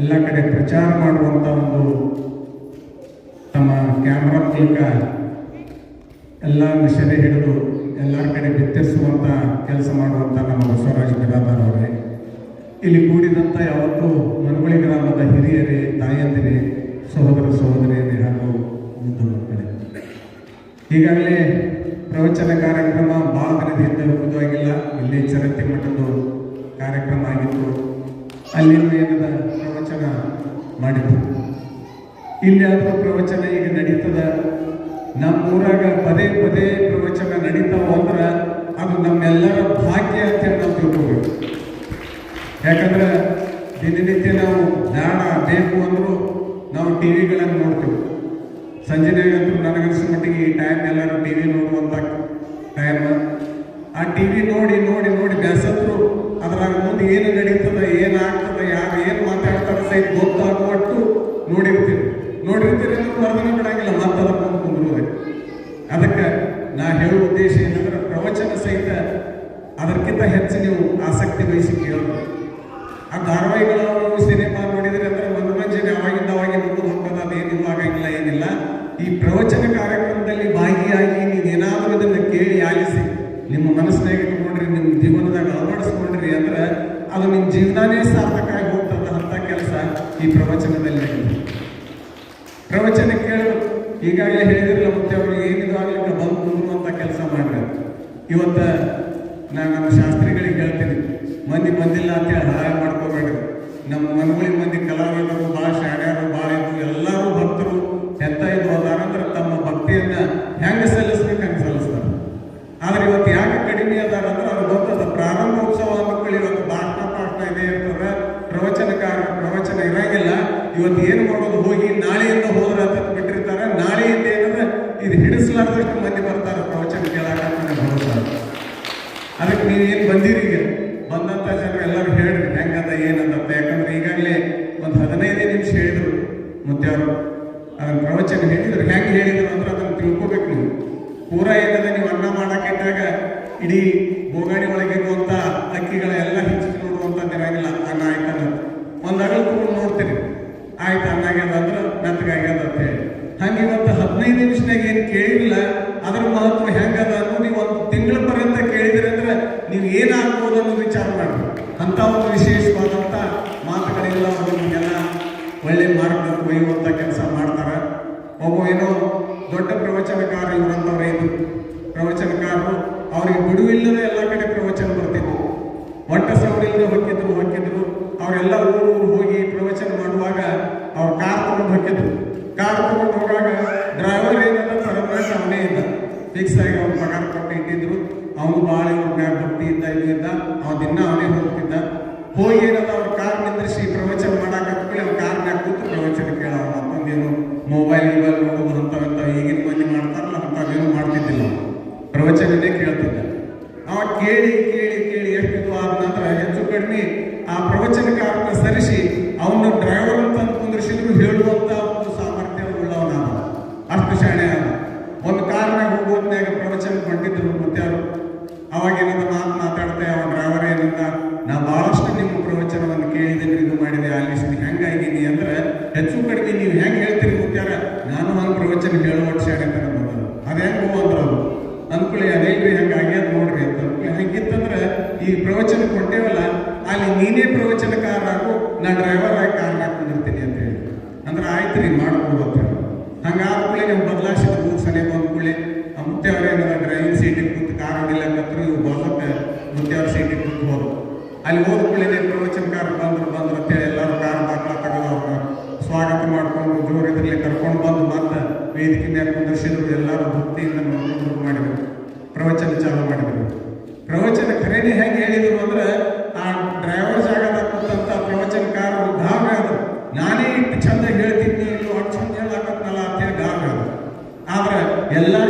ಎಲ್ಲ ಕಡೆ ಪ್ರಚಾರ ಮಾಡುವಂಥ ಒಂದು ತಮ್ಮ ಕ್ಯಾಮ್ರಾ ಮೂಲಕ ಎಲ್ಲ ಸೆರೆ ಹಿಡಿದು ಎಲ್ಲರ ಕಡೆ ಬಿತ್ತರಿಸುವಂತ ಕೆಲಸ ಮಾಡುವಂಥ ನಮ್ಮ ಬಸವರಾಜ ಅವರೇ. ಇಲ್ಲಿ ಕೂಡಿದಂಥ ಯಾವತ್ತೂ ಮನಗುಳಿ ಗ್ರಾಮದ ಹಿರಿಯರೇ, ತಾಯಂದಿರೇ, ಸಹೋದರ ಸಹೋದರಿಯರೇ ಹಾಗೂ ಮುದ್ದು ಮಕ್ಕಳೇ. ಈಗಾಗಲೇ ಪ್ರವಚನ ಕಾರ್ಯಕ್ರಮ ಭಾಳ ದಿನದಿಂದ ಮುಗಿದುವಾಗಿಲ್ಲ. ಇಲ್ಲಿ ಚರಂತಿ ಮಠದ್ದು ಕಾರ್ಯಕ್ರಮ ಆಗಿತ್ತು. ಅಲ್ಲಿನ ಏನದ? ಪ್ರವಚನ ಇಲ್ಲಿ ಆದರೂ ಪ್ರವಚನ ಈಗ ನಡೀತದ. ನಮ್ಮ ಊರಾಗ ಪದೇ ಪದೇ ಪ್ರವಚನ ನಡೀತಾವ ಅಂದ್ರೆ ಅದು ನಮ್ಮೆಲ್ಲರ ಭಾಗ್ಯ ಅಂತ ನಾವು ತಿಳ್ಕೋಬೇಕು. ಯಾಕಂದ್ರೆ ದಿನನಿತ್ಯ ನಾವು ಜ್ಞಾನ ಬೇಕು ಅಂದರೂ ನಾವು ಟಿ ವಿಗಳನ್ನು ನೋಡ್ತೀವಿ ಸಂಜೆನಾಗಂತೂ ನನಗನ್ಸಿದ ಮಟ್ಟಿಗೆ ಈ ಟೈಮ್ ಎಲ್ಲರೂ ಟಿ ವಿ ನೋಡುವಂಥ ಟೈಮ್ ಆ ಟಿ ವಿ ನೋಡಿ ನೋಡಿ ನೋಡಿ ಬೆಸತ್ರು ಅದ್ರಾಗ ಮುಂದೆ ಏನು ನಡೀತದ ಏನಾಗ್ತದ ಯಾರು ಏನು ಮಾತಾಡ್ತಾರೆ ಸಹಿತ ಗೊತ್ತಾಗುವಟ್ಟು ನೋಡಿರ್ತೀರಿ ನೋಡಿರ್ತೀರಿ ಅಂದ್ರೆ ಮರದನ ಬಿಡಂಗಿಲ್ಲ ಮತ್ತೆ ಅದಕ್ಕೆ ಮುಂದೆ ಕುಂದ್ರುವುದೇ ಅದಕ್ಕೆ ನಾ ಹೇಳುವ ಉದ್ದೇಶ ಏನಂದ್ರೆ ಪ್ರವಚನ ಸಹಿತ ಅದಕ್ಕಿಂತ ಹೆಚ್ಚು ನೀವು ಆಸಕ್ತಿ ವಹಿಸಿ ಕೇಳಬೇಕು ಆ ಧಾರಾವಾಹಿಗಳು ಸಿನಿಮಾ ನೋಡಿದ್ರೆ ಅಂದ್ರೆ ಮನೋರಂಜನೆ ಅವಾಗಿಂದ ಅವಾಗಿ ಮುಂದೆ ಹೋಗ್ತದ ಅದೇನಿಲ್ಲ ಆಗಂಗಿಲ್ಲ ಏನಿಲ್ಲ. ಈ ಪ್ರವಚನ ಕಾರ್ಯಕ್ರಮದಲ್ಲಿ ಭಾಗಿಯಾಗಿ ನೀವೇನಾದರೂ ಇದನ್ನು ಕೇಳಿ ಆಲಿಸಿ, ನಿಮ್ಮ ಮನಸ್ಸಿನಾಗ ಇಟ್ಕೊಂಡ್ರಿ, ನಿಮ್ಮ ಜೀವನದಾಗ ಅಳವಡಿಸ್ಕೊಂಡ್ರಿ ಅಂದ್ರೆ ಅದು ನಿಮ್ಮ ಜೀವನನೇ ಸಾರ್ಥಕ ಆಗಿ ಹೋಗ್ತದ ಅಂತ ಕೆಲಸ ಈ ಪ್ರವಚನದಲ್ಲಿ ಪ್ರವಚನ ಕೇಳಬೇಕು ಈಗಾಗಲೇ ಹೇಳಿದ್ರಲ್ಲ ಮತ್ತೆ ಅವ್ರಿಗೆ ಏನಿದು ಆಗ್ಲಿಕ್ಕೆ ಬಂದು ಅಂತ ಕೆಲಸ ಮಾಡ್ರಿ ಇವತ್ತ ನಾನು ನಮ್ಮ ಶಾಸ್ತ್ರಿಗಳಿಗೆ ಹೇಳ್ತೀನಿ. ಮಂದಿ ಬಂದಿಲ್ಲ ಅಂತ ಹೇಳಿ ಮಾಡ್ಕೋಬೇಡ್ರಿ. ನಮ್ಮ ಮನೆಗಳಿಗೆ ಮಂದಿ ಕಲಾವಿದರು, ಭಾಳ ಶಾಣ್ಯರು, ಭಾಳ ಇದ್ದು ಎಲ್ಲರೂ ಭಕ್ತರು ಎಂತ ಇದು ಅದಾರಂದ್ರೆ ತಮ್ಮ ಭಕ್ತಿಯನ್ನ ಹೆಂಗೆ ಸಲ್ಲಿಸ್ಬೇಕು ಹಂಗೆ ಸಲ್ಲಿಸ್ತಾರೆ. ಆದ್ರೆ ಇವತ್ತು ಯಾಕೆ ಕಡಿಮೆ ಅದಾರ ಅಂದ್ರೆ ಅವ್ರು ಗೊತ್ತದ ಪ್ರಾರಂಭೋತ್ಸವ ಮಕ್ಕಳು ಇವತ್ತು ಭಾಷಣ ಪಾಠ ಇದೆ ಇರ್ತದೆ ಪ್ರವಚನಕಾರ ಪ್ರವಚನ ಇರಂಗಿಲ್ಲ. ಇವತ್ತು ಏನು ಮಾಡೋದು? ಹೋಗಿ ನಾಳೆಯಿಂದ ಹೋದ್ರೆ ಅಂತ ಬಿಟ್ಟಿರ್ತಾರೆ. ನಾಳೆಯಿಂದ ಏನಂದ್ರೆ ಇದು ಹಿಡಿಸಲಾರ್ದಷ್ಟು ಮಂದಿ ಬರ್ತಾರೆ ಪ್ರವಚನ ಕೇಳಾಕ ಅಂತ ನನಗೆ ಅದಕ್ಕೆ ನೀವೇನು ಬಂದಿರಿ ಈಗ ಬಂದಂತ ಜನ ಎಲ್ಲರೂ ಹೇಳ್ರಿ ಹೆಂಗದ ಏನದ ಯಾಕಂದ್ರೆ ಈಗಾಗಲೇ ಒಂದು ಹದಿನೈದೇ ನಿಮಿಷ ಹೇಳಿದ್ರು ಮುತ್ಯಾರು ಅದನ್ನ ಪ್ರವಚನ ಹೇಳಿದ್ರು ಹೆಂಗೆ ಹೇಳಿದ್ರು ಅಂದ್ರೆ ಅದನ್ನ ತಿಳ್ಕೊಬೇಕು ನೀವು ಪೂರ ಏನದ ನೀವು ಅನ್ನ ಮಾಡಕ್ಕಿಟ್ಟಾಗ ಇಡೀ ಬೋಗಾಣಿ ಒಳಗಿರುವಂತ ಅಕ್ಕಿಗಳ ಎಲ್ಲ ಹೆಚ್ಚಿಗೆ ನೋಡುವಂತ ಇರಂಗಿಲ್ಲ ಅನ್ನ ಆಯ್ತಲ್ಲ ಒಂದು ಅಗಲ್ ತಗೊಂಡು ನೋಡ್ತೀರಿ ಆಯ್ತು ಅನ್ನಾಗ್ಯದ ಅಂದ್ರೆ ಮೆತ್ತಗಾಗ್ಯದ ಅಂತ ಹೇಳಿ ಹಂಗೆ ಇವತ್ತು ಹದಿನೈದು ನಿಮಿಷನಾಗ ಏನು ಕೇಳಿಲ್ಲ ಅದ್ರ ಮಹತ್ವ ಹೆಂಗದ ಅನ್ನೋದು ನೀವು ಒಂದು ತಿಂಗಳ ಪರ್ಯಂತ ಕೇಳಿದ್ರಿ ಅಂದ್ರೆ ನೀವು ಏನಾಗ್ಬೋದು ಅನ್ನೋದು ವಿಚಾರ ಮಾಡ್ರಿ ಅಂತ ಒಂದು ವಿಶೇಷವಾದಂಥ ಮಾತುಗಳಿಲ್ಲ ಅವರು ನಿಮಗೆಲ್ಲ ಒಳ್ಳೆ ಮಾರ್ಗ ಒಯ್ಯುವಂಥ ಕೆಲಸ ಮಾಡ್ತಾರೆ. ಒಬ್ಬ ಏನೋ ದೊಡ್ಡ ಪ್ರವಚನಕಾರ ಇವರಂತವ್ರೆ ಇದು. ಪ್ರವಚನಕಾರರು ಅವ್ರಿಗೆ ಬಿಡುವಿಲ್ಲದೆ ಎಲ್ಲ ಕಡೆ ಪ್ರವಚನ ಬರ್ತಿದ್ರು ಒಟ್ಟ ಸವರಿಲ್ಲದೆ ಹೊಕ್ಕಿದ್ರು ಹೊಕ್ಕಿದ್ರು. ಅವರೆಲ್ಲ ಊರು ಊರು ಹೋಗಿ ಪ್ರವಚನ ಮಾಡುವಾಗ ಅವ್ರು ಕಾರ್ ತಗೊಂಡು ಹೊಕ್ಕಿದ್ರು. ಕಾರ್ ತಗೊಂಡು ಹೋಗಾಗ ಡ್ರೈವರ್ ಏನದ ಪರ್ಮನೆಂಟ್ ಅವನೇ ಇದ್ದ ಫಿಕ್ಸ್ ಆಗಿ ಅವ್ನ ಪಗಾರ ಕೊಟ್ಟು ಇಟ್ಟಿದ್ರು. ಅವನು ಭಾಳ ಇವ್ರ ಮ್ಯಾಗ ಭಕ್ತಿ ಇದ್ದ, ಇದು ಇದ್ದ ಅವ ದಿನ ಅವನೇ ಹೋಗ್ತಿದ್ದ. ಹೋಗಿ ಏನದ ಅವ್ರ ಕಾರ್ ನಿಂದ್ರಿಸಿ ಪ್ರವಚನ ಮಾಡಾಕತ್ಕೊಳ್ಳಿ ಅವ್ನ ಕಾರ್ ಮ್ಯಾಗ ಕೂತು ಪ್ರವಚನ ಕೇಳವ ಮೊಬೈಲ್ ಗಿಬೈಲ್ ನೋಡೋದು ಅಂತವಂತ ಈಗಿನ ಮಂದಿ ಮಾಡ್ತಾರಲ್ಲ ಅಂಥವೇನು ಮಾಡ್ತಿದ್ದಿಲ್ಲ. ಪ್ರವಚನನೇ ಕೇಳ್ತಿದ್ದೆ. ಅವ ಕೇಳಿ ಕೇಳಿ ಕೇಳಿ ಎಷ್ಟಿದ್ದು ಆದ ನಂತರ ಹೆಚ್ಚು ಕಡಿಮೆ ಆ ಪ್ರವಚನಕಾರನ ಸರಿಸಿ ಅವನ ಡ್ರೈವರ್ ಅಂತ ಕುಂದ್ರಿಸಿದ್ರು ಹೇಳುವಂತ ಒಂದು ಸಾಮರ್ಥ್ಯ ಉಳ್ಳವನಾದ ಅಷ್ಟು ಶಾಣೆ ಆದ. ಒಂದು ಕಾರ್ನಾಗ ಹೋಗೋದ್ನಾಗ ಪ್ರವಚನ ಹೊಂಟಿದ್ರು ಮತ್ತೆ ಅವರು ಅವಾಗ ಏನಂತ ಮಾತು ಮಾತಾಡ್ತೆ ಅವ ಡ್ರೈವರ್ ಏನಂತ ನಾ ಭಾಳಷ್ಟು ನಿಮ್ಮ ಪ್ರವಚನವನ್ನು ಕೇಳಿದ್ದೀನಿ, ಇದು ಮಾಡಿದೆ ಆಲಿಸ್ತೀನಿ ಹೆಂಗಾಗಿನಿ ಅಂದ್ರೆ, ಹೆಚ್ಚು ಕಡಿಮೆ ನೀವು ಹೆಂಗೆ ಹೇಳ್ತೀರಿ ಮುತ್ಯಾರ ನಾನು ಒಂದು ಪ್ರವಚನ ಹೇಳುವಟ್ಟು ಶಾಣೆ ಅಂತ ಬಂದದ್ದು ಅದು ಹೆಂಗೆ ಅಂದ್ರು ಅವ್ರು. ಅನ್ಕೊಳ್ಳಿ ಅದೇನ್ರಿ ಹಂಗೆ ನೋಡ್ರಿ ಅಂತ. ಅನ್ಕೊಳ್ಳಿ ಹಂಗಿತ್ತಂದ್ರೆ ಈ ಪ್ರವಚನ ಕೊಟ್ಟೇವಲ್ಲ, ಅಲ್ಲಿ ನೀನೇ ಪ್ರವಚನಕಾರ ಹಾಕು ನಾ ಡ್ರೈವರ್ ಆಗಿ ಕಾರ್ ಹಾಕೊಂಡಿರ್ತೀನಿ ಅಂತ ಹೇಳಿ. ಅಂದ್ರೆ ಆಯ್ತು ರೀ, ಮಾಡ್ಬೋದು ಅಂತ ಹೇಳಿ. ಹಂಗೆ ಕೂಡಲೇ ನೀವು ಬದಲಾಯಿಸಿದ ಮೂರು ಸನಿ ಬಂದ ಕೂಡಲೇ, ಆ ಮುತ್ತೆ ಏನದ ಡ್ರೈವಿಂಗ್ ಸೀಟಿಗೆ ಕೂತು ಕಾರ್ ಹೊಡಿಲಕತ್ರು ಇವು ಬಾಲಕ್ಕೆ ಮುತ್ತೆ ಅವ್ರ ಸೀಟಿಗೆ ಕೂತು ಅಲ್ಲಿ ಹೋದ ಪ್ರವಚನ ಪ್ರವಚನಕಾರ ಬಂದ್ರು ಬಂದ್ರು ಅಂತೇಳಿ ಸ್ವಾಗತ ಮಾಡ್ಕೊಂಡು ಜೋರಿದ್ರಲ್ಲಿ ಕರ್ಕೊಂಡು ಬಂದು ಮತ್ತೆ ವೇದಿಕೆ ಮೇಲೆ ಕುಂದರ್ಸಿದ್ರು ಎಲ್ಲರೂ ಭಕ್ತಿಯಿಂದ ನೋಡ್ಕೊಂಡು ಮಾಡಿದರು. ಪ್ರವಚನ ಚಾಲು ಮಾಡಿದರು. ಪ್ರವಚನ ಖರೇನೆ ಹೆಂಗೆ ಹೇಳಿದರು ಅಂದ್ರೆ, ಆ ಡ್ರೈವರ್ ಜಾಗದಾಗ ಕೂತಂತ ಪ್ರವಚನಕಾರರು ಗಾಬರಿ ಆದ್ರು. ನಾನೇ ಇಟ್ಟು ಚಂದ ಹೇಳ್ತಿದ್ದೆ ಇಲ್ಲೋ ಅಷ್ಟು ಚಂದ ಹೇಳಕತ್ನಲ್ಲ ಅಂತೇಳಿ ಆದ್ರು. ಆದ್ರೆ ಎಲ್ಲಾ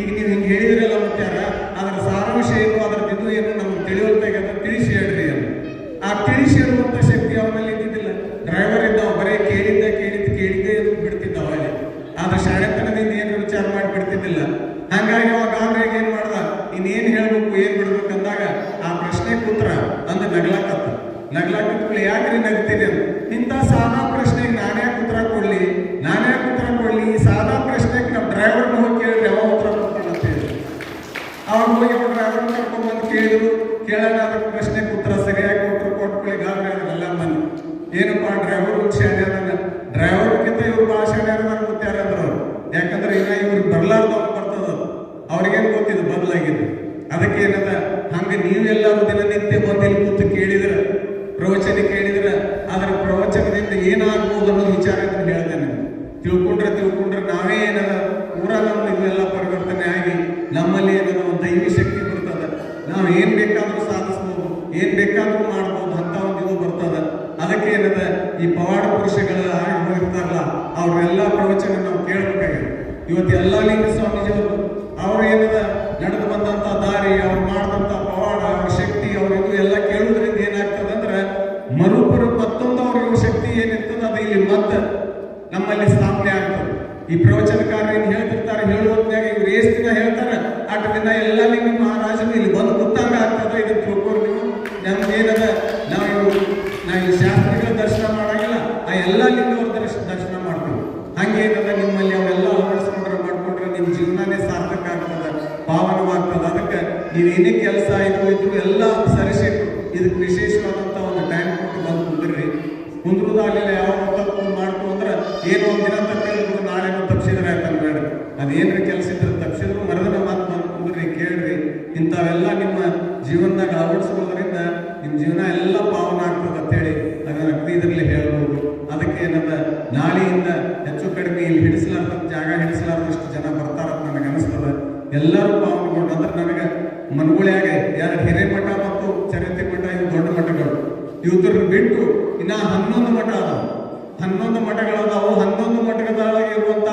ಈಗ ನೀವು ಹಿಂಗೆ ಹೇಳಿದಿರಲ್ಲ ಮುಖ್ಯಾರ ಅದರ ಸಾರಾಂಶ ಏನು? ಅದರ ಇದು ಏನು ನಮ್ಗೆ ತಿಳಿಯೋಲ್ತಾಗ ತಿಳಿಸಿ ಹೇಳ್ರಿ ಆ ತಿಳಿಸಿ ಹೇಳುವಂಥ ಶಕ್ತಿ ಅವನಲ್ಲಿ ಇದ್ದಿದ್ದಿಲ್ಲ. ಡ್ರೈವರ್ ಇದ್ದಾವ, ಬರೇ ಕೇಳಿದ್ದ, ಕೇಳಿದ್ದು, ಕೇಳಿದ್ದೇ ಇದು ಬಿಡ್ತಿದ್ದಾವ ಅಲ್ಲಿ ಆದ್ರೆ ಶಾಣೆತನದಿಂದ ಏನು ವಿಚಾರ ಮಾಡಿ ಬಿಡ್ತಿದ್ದಿಲ್ಲ ಹಂಗಾಗಿ ಅವಾಗ ಆಮೇಲೆ ಏನು ಮಾಡ್ದ? ಇನ್ನೇನು ಹೇಳ್ಬೇಕು, ಏನು ಬಿಡ್ಬೇಕು ಅಂದಾಗ, ಆ ಪ್ರಶ್ನೆ ಕೂತ್ರ ಅಂದ್ರೆ ನಗ್ಲಾಕತ್ತ. ನಗ್ಲಾಕತ್ ಯಾಕೆ ನೀನು ನಗ್ತೀನಿ ಅಂತ. ಇಂಥ ಸಾದಾ ಪ್ರಶ್ನೆಗೆ ನಾನೇ ಉತ್ತರ ಕೊಡ್ಲಿ? ನಾನೇ ಉತ್ತರ ಕೊಡ್ಲಿ? ಈ ಸಾದಾ ಪ್ರಶ್ನೆ ಕೇಳಿದ್ರು ಕೇಳೋಣ ಪ್ರಶ್ನೆ ಉತ್ತರ ಸರಿಯಾಗಿ ಕೊಟ್ಟರು ಕೊಟ್ಟು ಈಗಾಗಲೇ ಎಲ್ಲ ಮಂದಿ ಏನಪ್ಪಾ, ಡ್ರೈವರ್ ಶಾಣೆ ಡ್ರೈವರ್ ಡ್ರೈವರ್ಗಿಂತ ಇವ್ರು ಭಾಳ ಶಾಣೆ ಅದಾರ ಗೊತ್ತಾರ ಅವರು ಯಾಕಂದ್ರೆ ಈಗ ಇವ್ರಿಗೆ ಬರ್ಲಾರ್ದು ಬರ್ತದ ಅವ್ರಿಗೇನು ಗೊತ್ತಿದ್ದು ಬದಲಾಗಿದೆ ಅದಕ್ಕೆ ಏನದ? ಹಂಗೆ ನೀವೆಲ್ಲರೂ ದಿನನಿತ್ಯ ಬಂದು ಇಲ್ಲಿ ಕೂತು ಕೇಳಿದ್ರ, ಪ್ರವಚನ ಕೇಳಿದ್ರ, ಅದರ ಪ್ರವಚನದಿಂದ ಏನಾಗ್ಬೋದು ಅನ್ನೋದು ವಿಚಾರ ಇವತ್ತು ಎಲ್ಲ ಲಿಂಗ ಸ್ವಾಮೀಜಿಯವರು, ಅವರು ಏನದ, ನಡೆದು ಬಂದಂತ ದಾರಿ, ಅವ್ರು ಮಾಡಿದಂತ ಪವಾಡ, ಅವ್ರ ಶಕ್ತಿ, ಅವ್ರ ಇದು ಎಲ್ಲ ಕೇಳುವುದರಿಂದ ಏನಾಗ್ತದೆ ಅಂದ್ರೆ, ಮರುಪರು ಮತ್ತೊಂದು ಅವ್ರ ಶಕ್ತಿ ಏನಿರ್ತದೆ, ಅದು ಇಲ್ಲಿ ಮತ್ತೆ ನಮ್ಮಲ್ಲಿ ಸ್ಥಾಪನೆ ಆಗ್ತದೆ. ಈ ಪ್ರವಚನಕಾರ ಏನು ಹೇಳ್ತಿರ್ತಾರೆ ಹೇಳುವಂತಾಗ ಇವ್ರು ಎಷ್ಟು ದಿನ ಹೇಳ್ತಾರೆ, ಅಟ್ ದಿನ ಎಲ್ಲ ಲಿಂಗ ಮಹಾರಾಜರು ಇಲ್ಲಿ ಬಂದು ನಾಳೆಯಿಂದ ಹೆಚ್ಚು ಕಡಿಮೆ ಇಲ್ಲಿ ಹಿಡಿಸಲಾರ್ದ ಜಾಗ ಹಿಡಿಸಲಾರ್ದಷ್ಟು ಜನ ಬರ್ತಾರ ಅಂತ ನನಗೆ ಅನಿಸ್ತದ. ಎಲ್ಲರೂ ಪಾವನಗೊಂಡು ಅಂದ್ರೆ ನನಗೆ ಮನಗುಳ್ಯಾಗೆ ಎರಡು ಹಿರೇಮಠ ಮತ್ತು ಚರಿತ್ರೆ ಮಠ ಇವು ದೊಡ್ಡ ಮಠಗಳು. ಇವ್ರ ಬಿಟ್ಟು ಇನ್ನ ಹನ್ನೊಂದು ಮಠ ಅದಾವ. ಹನ್ನೊಂದು ಮಠಗಳದಾವು. ಹನ್ನೊಂದು ಮಠಗಳೊಳಗೆ ಇರುವಂತ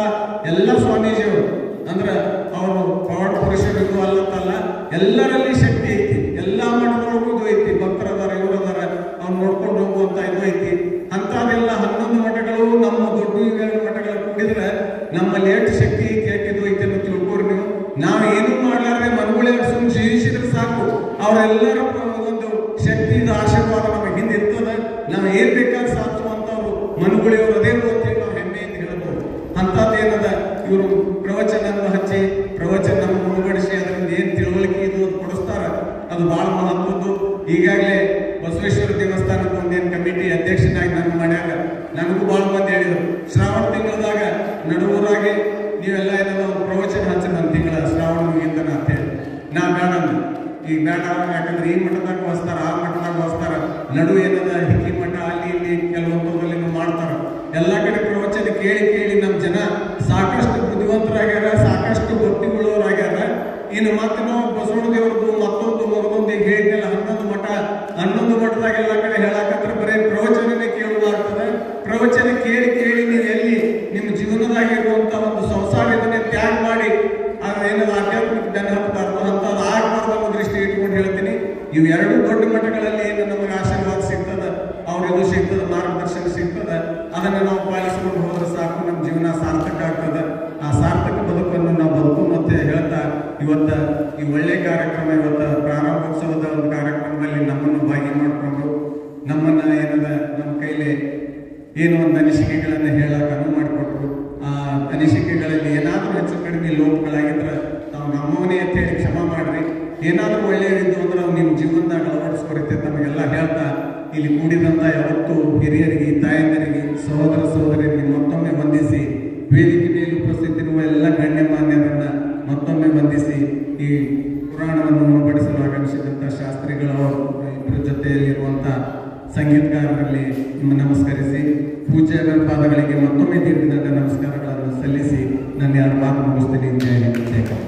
ಎಲ್ಲ ಸ್ವಾಮೀಜಿಯವರು. ಅಂದ್ರ ಅವರು ಪವಾಡ ಪುರುಷರಿಗೂ ಅಲ್ಲತ್ತಲ್ಲ ಎಲ್ಲರಲ್ಲಿ ಶಕ್ತಿ ನೀವು ಏನು ಮಾಡ್ಲಾರ್ದೆ ಮನುಗಳೇ ಸುಮ್ಮನೆ ಜೀವಿಸಿದ್ರೆ ಸಾಕು. ಅವರೆಲ್ಲರ ಒಂದು ಶಕ್ತಿ ಆಶೀರ್ವಾದ ನಮಗೆ ಹಿಂದೆ ಇರ್ತದೆ ನಾವು ಏನ್ ಬೇಕಾದ್ರೆ ಸಾಧಿಸುವಂತವ್ರು ಮನುಗಳಿಯವರು ಅದೇ ಹೆಮ್ಮೆ ನಾವು ಹೆಮ್ಮೆಯಿಂದ ಹೇಳಬಹುದು ಅಂತದ್ದೇನದ ಇವರು ಪ್ರವಚನವನ್ನು ಹಚ್ಚಿ ಪ್ರವಚನ ಮುಳುಗಡಿಸಿ, ಅದರಿಂದ ಏನ್ ತಿಳುವಳಿಕೆ ಇದು ಅದು ಕೊಡಿಸ್ತಾರ. ಅದು ಬಹಳ ಮಹತ್ವದ್ದು. ಈಗಾಗಲೇ ಬಸವೇಶ್ವರ ದೇವಸ್ಥಾನಕ್ಕೆ ಒಂದೇನು ಕಮಿಟಿ ಅಧ್ಯಕ್ಷನಾಗಿ ನಾನು ಮಾಡ್ಯಾಗ ನನಗೂ ಬಹಳ ಮಂದಿ ಹೇಳಿದರು. ಶ್ರಾವಣ ತಿಂಗಳದಾಗ ನಡುವರಾಗಿ ನೀವೆಲ್ಲ ಏನೋ ಪ್ರವಚನ ಹಚ್ಚಿ ನನ್ನ ತಿಂಗಳ ಶ್ರಾವಣ ಮುಗಿಂದನ ಅಂತ ಹೇಳಿ. ನಾ ಬೇಡ ಅಂದೆ. ಈಗ ಬೇಡ ಯಾಕಂದ್ರೆ ಈ ಮಠದಾಗ ಬಸ್ತಾರ ಆ ಮಠದಾಗ ಬಸ್ತಾರ ನಡು ಏನದ ಹಿಕ್ಕಿ ಮಠ, ಅಲ್ಲಿ ಇಲ್ಲಿ ಕೆಲವೊಂದಲ್ಲಿ ಮಾಡ್ತಾರ. ಎಲ್ಲ ಕಡೆ ಪ್ರವಚನ ಕೇಳಿ ಕೇಳಿ ನಮ್ಮ ಜನ ಸಾಕಷ್ಟು ಬುದ್ಧಿವಂತರಾಗ್ಯಾರ, ಸಾಕಷ್ಟು ಭಕ್ತಿಗುಳ್ಳವರಾಗ್ಯಾರ ಇನ್ನು ಮತ್ತೆ ನಾವು ಬಸವಣ್ಣ ದೇವ್ರದ್ದು ಮತ್ತೊಂದು ಮಗದೊಂದು ಈಗ ಹೇಳಿದ್ನಲ್ಲ, ಹನ್ನೊಂದು ಮಠ. ಹನ್ನೊಂದು ಮಠದಾಗ ಎಲ್ಲ ಕಡೆ ಹೇಳಕತ್ರ ಬರೀ ಪ್ರವಚನನೇ ಕೇಳುವಾಗ್ತದೆ ಪ್ರವಚನ ಕೇಳಿ ಕೇಳಿ ನೀವು ಎಲ್ಲಿ ನಿಮ್ಮ ಜೀವನದಾಗಿರುವಂತ ಒಂದು ಸಂಸಾರ ಇದನ್ನೇ ತ್ಯಾಗ ಮಾಡಿ ಅದೇನದ ಆಧ್ಯಾತ್ಮಿಕ ಬೆನ್ನ ಹತ್ತಬಾರ್ದು ಅಂತದ್ದು ಆಗ್ಬಾರ್ದು ಅನ್ನೋ ದೃಷ್ಟಿ ಇಟ್ಕೊಂಡು ಹೇಳ್ತೀನಿ ಇವು ಎರಡು ಮಠಗಳಲ್ಲಿ ಏನು ನಮಗೆ ಆಶೀರ್ವಾದ ಸಿಗ್ತದ, ಅವ್ರಿಗೂ ಸಿಗ್ತದ, ಮಾರ್ಗದರ್ಶನ ಸಿಗ್ತದ. ಅದನ್ನ ನಾವು ಪಾಲಿಸ್ಕೊಂಡು ಹೋದ್ರೆ ಸಾಕು, ನಮ್ಮ ಜೀವನ ಸಾರ್ಥಕ ಆಗ್ತದ. ಆ ಸಾರ್ಥಕ ಬದುಕನ್ನು ನಾವು ಬದುಕು ಮತ್ತೆ ಹೇಳ್ತಾ, ಇವತ್ತ ಈ ಒಳ್ಳೆ ಕಾರ್ಯಕ್ರಮ, ಇವತ್ತ ಪ್ರಾರಂಭೋತ್ಸವದ ಒಂದು ಕಾರ್ಯಕ್ರಮದಲ್ಲಿ ನಮ್ಮನ್ನು ಭಾಗಿ ಮಾಡಿಕೊಂಡು ನಮ್ಮನ್ನ ಏನದ, ನಮ್ಮ ಕೈಲಿ ಏನು ಒಂದು ಅನಿಸಿಕೆಗಳನ್ನು ಏನಾದರೂ ಒಳ್ಳೆಯದಿತ್ತು ಅಂದ್ರೆ ಅವ್ನು ನಿಮ್ಮ ಜೀವನದಾಗ ಅಳವಡಿಸ್ಕೊಡುತ್ತೆ ತಮಗೆಲ್ಲ ಹೇಳ್ತಾ ಇಲ್ಲಿ ಕೂಡಿದಂಥ ಯಾವತ್ತೂ ಹಿರಿಯರಿಗೆ, ತಾಯಂದಿರಿಗೆ, ಸಹೋದರ ಸಹೋದರಿಗೆ ಮತ್ತೊಮ್ಮೆ ವಂದಿಸಿ, ವೇದಿಕೆ ಮೇಲೆ ಉಪಸ್ಥಿತಿರುವ ಎಲ್ಲ ಗಣ್ಯಮಾನ್ಯರನ್ನು ಮತ್ತೊಮ್ಮೆ ವಂದಿಸಿ ಈ ಪುರಾಣವನ್ನು ಉಣಪಡಿಸಲು ಆಗಮಿಸಿದಂಥ ಶಾಸ್ತ್ರಿಗಳ ಇಬ್ಬರ ಜೊತೆಯಲ್ಲಿರುವಂಥ ಸಂಗೀತಗಾರರಲ್ಲಿ ನಮಸ್ಕರಿಸಿ ಪೂಜೆ ಪಾದಗಳಿಗೆ ಮತ್ತೊಮ್ಮೆ ದೀರ್ಘದಂಡ ನಮಸ್ಕಾರಗಳನ್ನು ಸಲ್ಲಿಸಿ, ನನ್ನ ಯಾರು ಮಾತು ಮುಗಿಸ್ತೀನಿ ಅಂತ ಹೇಳಿ